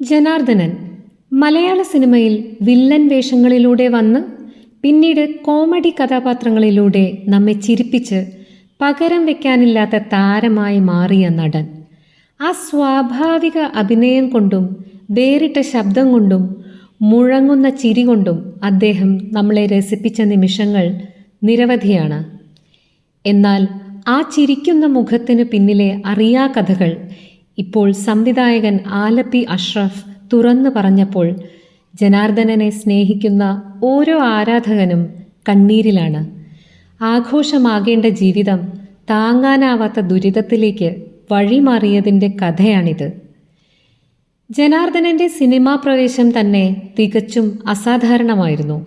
ജനാർദ്ദനൻ. മലയാള സിനിമയിൽ വില്ലൻ വേഷങ്ങളിലൂടെ വന്ന് പിന്നീട് കോമഡി കഥാപാത്രങ്ങളിലൂടെ നമ്മെ ചിരിപ്പിച്ച് പകരം വെക്കാനില്ലാത്ത താരമായി മാറിയ നടൻ. ആ സ്വാഭാവിക അഭിനയം കൊണ്ടും വേറിട്ട ശബ്ദം കൊണ്ടും മുഴങ്ങുന്ന ചിരി കൊണ്ടും അദ്ദേഹം നമ്മളെ രസിപ്പിച്ച നിമിഷങ്ങൾ നിരവധിയാണ്. എന്നാൽ ആ ചിരിക്കുന്ന മുഖത്തിന് പിന്നിലെ അറിയാ കഥകൾ ഇപ്പോൾ സംവിധായകൻ ആലപ്പി അഷ്റഫ് തുറന്നു പറഞ്ഞപ്പോൾ ജനാർദ്ദനനെ സ്നേഹിക്കുന്ന ഓരോ ആരാധകനും കണ്ണീരിലാണ്. ആഘോഷമാകേണ്ട ജീവിതം താങ്ങാനാവാത്ത ദുരിതത്തിലേക്ക് വഴിമാറിയതിന്റെ കഥയാണിത്. ജനാർദ്ദനന്റെ സിനിമാ പ്രവേശം തന്നെ തികച്ചും അസാധാരണമായിരുന്നു.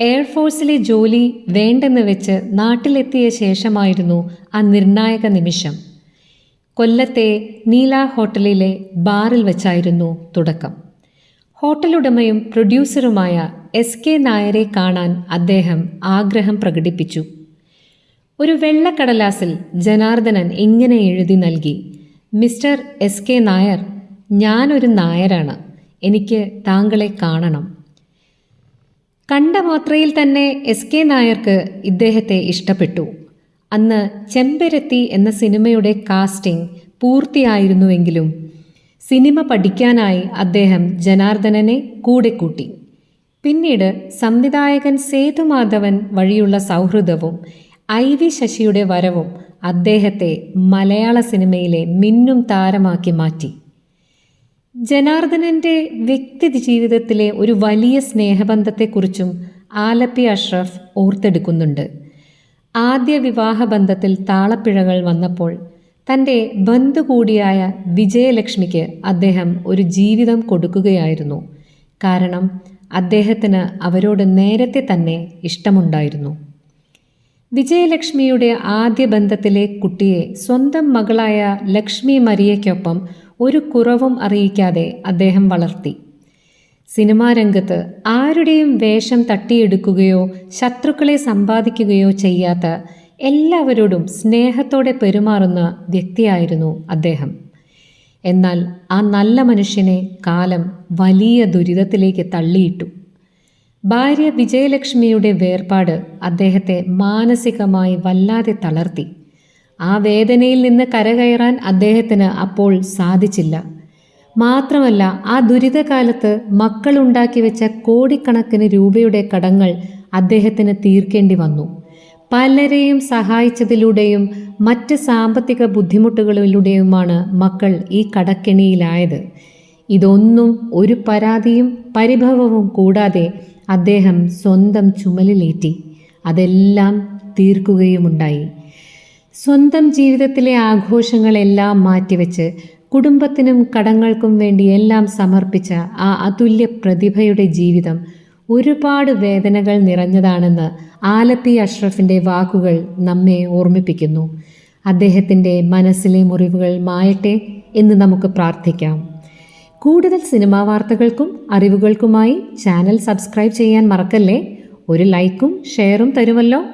എയർഫോഴ്സിലെ ജോലി വേണ്ടെന്ന് വെച്ച് നാട്ടിലെത്തിയ ശേഷമായിരുന്നു ആ നിർണായക നിമിഷം. കൊല്ലത്തെ നീല ഹോട്ടലിലെ ബാറിൽ വെച്ചായിരുന്നു തുടക്കം. ഹോട്ടലുടമയും പ്രൊഡ്യൂസറുമായ എസ് കെ നായരെ കാണാൻ അദ്ദേഹം ആഗ്രഹം പ്രകടിപ്പിച്ചു. ഒരു വെള്ളക്കടലാസിൽ ജനാർദ്ദനൻ ഇങ്ങനെ എഴുതി നൽകി മിസ്റ്റർ എസ് കെ നായർ ഞാനൊരു നായരാണ്. എനിക്ക് താങ്കളെ കാണണം. കണ്ട മാത്രയിൽ തന്നെ എസ് കെ നായർക്ക് ഇദ്ദേഹത്തെ ഇഷ്ടപ്പെട്ടു. അന്ന് ചെമ്പരത്തി എന്ന സിനിമയുടെ കാസ്റ്റിംഗ് പൂർത്തിയായിരുന്നുവെങ്കിലും സിനിമ പഠിക്കാനായി അദ്ദേഹം ജനാർദ്ദനനെ കൂടെ കൂട്ടി. പിന്നീട് സംവിധായകൻ സേതുമാധവൻ വഴിയുള്ള സൗഹൃദവും ഐ വി ശശിയുടെ വരവും അദ്ദേഹത്തെ മലയാള സിനിമയിലെ മിന്നും താരമാക്കി മാറ്റി. ജനാർദ്ദനന്റെ വ്യക്തി ജീവിതത്തിലെ ഒരു വലിയ സ്നേഹബന്ധത്തെക്കുറിച്ചും ആലപ്പി അഷ്റഫ് ഓർത്തെടുക്കുന്നുണ്ട്. ആദ്യ വിവാഹബന്ധത്തിൽ താളപ്പിഴകൾ വന്നപ്പോൾ തന്റെ ബന്ധു കൂടിയായ വിജയലക്ഷ്മിക്ക് അദ്ദേഹം ഒരു ജീവിതം കൊടുക്കുകയായിരുന്നു. കാരണം അദ്ദേഹത്തിന് അവരോട് നേരത്തെ തന്നെ ഇഷ്ടമുണ്ടായിരുന്നു. വിജയലക്ഷ്മിയുടെ ആദ്യ ബന്ധത്തിലെ കുട്ടിയെ സ്വന്തം മകളായ ലക്ഷ്മി മരിയയ്ക്കൊപ്പം ഒരു കുറവും അറിയിക്കാതെ അദ്ദേഹം വളർത്തി. സിനിമാ രംഗത്ത് ആരുടെയും വേഷം തട്ടിയെടുക്കുകയോ ശത്രുക്കളെ സമ്പാദിക്കുകയോ ചെയ്യാത്ത എല്ലാവരോടും സ്നേഹത്തോടെ പെരുമാറുന്ന വ്യക്തിയായിരുന്നു അദ്ദേഹം. എന്നാൽ ആ നല്ല മനുഷ്യനെ കാലം വലിയ ദുരിതത്തിലേക്ക് തള്ളിയിട്ടു. ഭാര്യ വിജയലക്ഷ്മിയുടെ വേർപാട് അദ്ദേഹത്തെ മാനസികമായി വല്ലാതെ തളർത്തി. ആ വേദനയിൽ നിന്ന് കരകയറാൻ അദ്ദേഹത്തിന് അപ്പോൾ സാധിച്ചില്ല. മാത്രമല്ല ആ ദുരിതകാലത്ത് മക്കളുണ്ടാക്കി വെച്ച കോടിക്കണക്കിന് രൂപയുടെ കടങ്ങൾ അദ്ദേഹത്തിന് തീർക്കേണ്ടി വന്നു. പലരെയും സഹായിച്ചതിലൂടെയും മറ്റ് സാമ്പത്തിക ബുദ്ധിമുട്ടുകളിലൂടെയുമാണ് മക്കൾ ഈ കടക്കെണിയിലായത്. ഇതൊന്നും ഒരു പരാതിയും പരിഭവവും കൂടാതെ അദ്ദേഹം സ്വന്തം ചുമലിലേറ്റി. അതെല്ലാം തീർക്കുകയുമുണ്ടായി. സ്വന്തം ജീവിതത്തിലെ ആഘോഷങ്ങളെല്ലാം മാറ്റിവെച്ച് കുടുംബത്തിനും കടങ്ങൾക്കും വേണ്ടി എല്ലാം സമർപ്പിച്ച ആ അതുല്യ പ്രതിഭയുടെ ജീവിതം ഒരുപാട് വേദനകൾ നിറഞ്ഞതാണെന്ന് ആലപ്പി അഷ്റഫിന്റെ വാക്കുകൾ നമ്മെ ഓർമ്മിപ്പിക്കുന്നു. അദ്ദേഹത്തിന്റെ മനസ്സിലെ മുറിവുകൾ മായട്ടെ എന്ന് നമുക്ക് പ്രാർത്ഥിക്കാം. കൂടുതൽ സിനിമാ വാർത്തകൾക്കും അറിവുകൾക്കുമായി ചാനൽ സബ്സ്ക്രൈബ് ചെയ്യാൻ മറക്കല്ലേ? ഒരു ലൈക്കും ഷെയറും തരുമല്ലോ.